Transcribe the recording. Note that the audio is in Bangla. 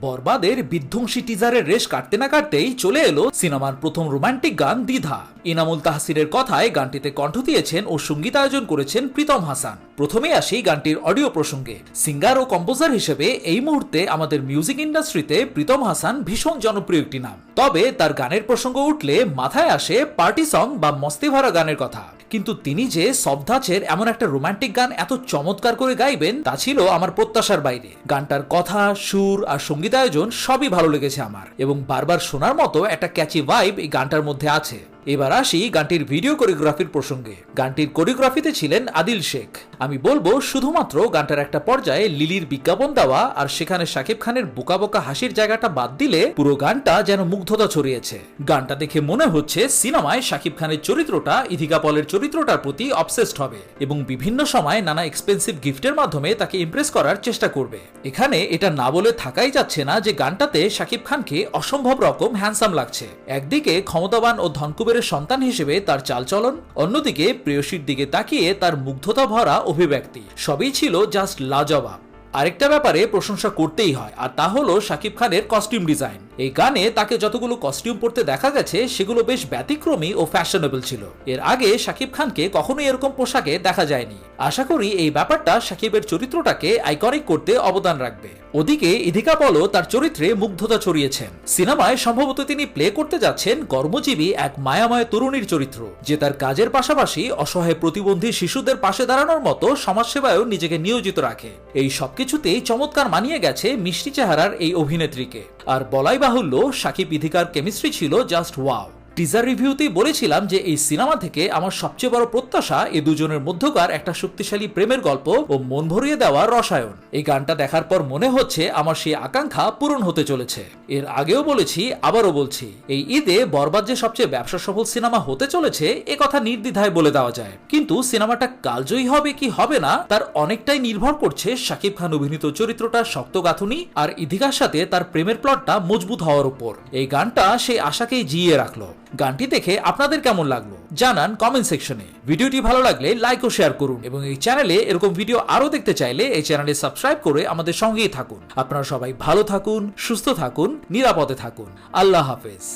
বরবাদের বিধ্বংসী টিজারের রেশ কাটতে না কাটতেই চলে এলো সিনেমার প্রথম রোমান্টিক গান দ্বিধা। ইনামুল তাহসিরের কথায় গানটিতে কণ্ঠ দিয়েছেন ও সঙ্গীতায়োজন করেছেন প্রীতম হাসান। প্রথমে আসি গানটির অডিও প্রসঙ্গে। সিঙ্গার ও কম্পোজার হিসেবে এই মুহূর্তে আমাদের মিউজিক ইন্ডাস্ট্রিতে প্রীতম হাসান ভীষণ জনপ্রিয় একটি নাম। তবে তার গানের প্রসঙ্গ উঠলে মাথায় আসে পার্টি সং বা মস্তি ভরা গানের কথা। কিন্তু তিনি যে সবধাচের এমন একটা রোমান্টিক গান এত চমৎকার করে গাইবেন, তা ছিল আমার প্রত্যাশার বাইরে। গানটার কথা, সুর আর সঙ্গীতায়োজন সবই ভালো লেগেছে আমার এবং বারবার শোনার মতো একটা ক্যাচি ভাইব এই গানটার মধ্যে আছে। এবার আসি গানটির ভিডিও কোরিওগ্রাফির প্রসঙ্গে। গানটির কোরিওগ্রাফিতে ছিলেন আদিল শেখ। আমি বলব শুধুমাত্র গানটার একটা পর্যায়ে লিলির বিজ্ঞাপন দেওয়া আর সেখানে শাকিব খানের বোকা বোকা হাসির জায়গাটা বাদ দিলে পুরো গানটা যেন মুগ্ধতা ছড়িয়েছে। গানটা দেখে মনে হচ্ছে সিনেমায় শাকিব খানের চরিত্রটা ইথিকা পলের চরিত্রটার প্রতি অবসেসড হবে এবং বিভিন্ন সময় নানা এক্সপেন্সিভ গিফটের মাধ্যমে তাকে ইমপ্রেস করার চেষ্টা করবে। এখানে এটা না বলে থাকাই যাচ্ছে না যে গানটাতে শাকিব খানকে অসম্ভব রকম হ্যান্ডসাম লাগছে। একদিকে ক্ষমতাবান ও ধনকুবের সন্তান হিসেবে তার চালচলন, অন্যদিকে প্রেয়সীর দিকে তাকিয়ে তার মুগ্ধতা ভরা অভিব্যক্তি। সবই ছিল জাস্ট লাজবাব। আরেকটা ব্যাপারে প্রশংসা করতেই হয়, আর তা হলো শাকিব খানের কস্টিউম ডিজাইন এই গানে তাকে যতগুলো কস্টিউম পরতে দেখা গেছে, সেগুলো বেশ ব্যতিক্রমী ও ফ্যাশনেবল ছিল। এর আগে শাকিব খানকে কখনোই এরকম পোশাকে দেখা যায়নি। আশা করি এই ব্যাপারটা শাকিবের চরিত্রটাকে আইকনিক করতে অবদান রাখবে। ওদিকে ইধিকা পলও তার চরিত্রে মুগ্ধতা ছড়িয়েছেন। সিনেমায় সম্ভবত তিনি প্লে করতে যাচ্ছেন কর্মজীবী এক মায়াময় তরুণীর চরিত্র, যে তার কাজের পাশাপাশি অসহায় প্রতিবন্ধী শিশুদের পাশে দাঁড়ানোর মতো সমাজসেবায়ও নিজেকে নিয়োজিত রাখে। এই সবকিছুতেই চমৎকার মানিয়ে গেছে মিষ্টি চেহারার এই অভিনেত্রীকে। আর বলাই বাহুল্য সাকিব ইধিকার কেমিস্ট্রি ছিল জাস্ট ওয়াও টিজার রিভিউতেই বলেছিলাম যে এই সিনেমা থেকে আমার সবচেয়ে বড় প্রত্যাশা এ দুজনের মধ্যকার একটা শক্তিশালী প্রেমের গল্প ও মন ভরিয়ে দেওয়া রসায়ন। এই গানটা দেখার পর মনে হচ্ছে আমার সেই আকাঙ্ক্ষা পূরণ হতে চলেছে। এর আগেও বলেছি, আবারও বলছি, এই ঈদে বরবাদ যে সবচেয়ে ব্যবসা সফল সিনেমা হতে চলেছে, এ কথা নির্দ্বিধায় বলে দেওয়া যায়। কিন্তু সিনেমাটা কালজয়ী হবে কি হবে না, তার অনেকটাই নির্ভর করছে শাকিব খান অভিনীত চরিত্রটার শক্ত গাঁথুনি আর ইধিকার সাথে তার প্রেমের প্লটটা মজবুত হওয়ার উপর। এই গানটা সেই আশাকেই জিইয়ে রাখল। গানটি দেখে আপনাদের কেমন লাগল জানান কমেন্ট সেকশনে ভিডিওটি ভালো লাগলে লাইক ও শেয়ার করুন এবং এই চ্যানেলে এরকম ভিডিও আরও দেখতে চাইলে এই চ্যানেলে সাবস্ক্রাইব করে আমাদের সঙ্গেই থাকুন। আপনারা সবাই ভালো থাকুন, সুস্থ থাকুন, নিরাপদে থাকুন। আল্লাহ হাফেজ।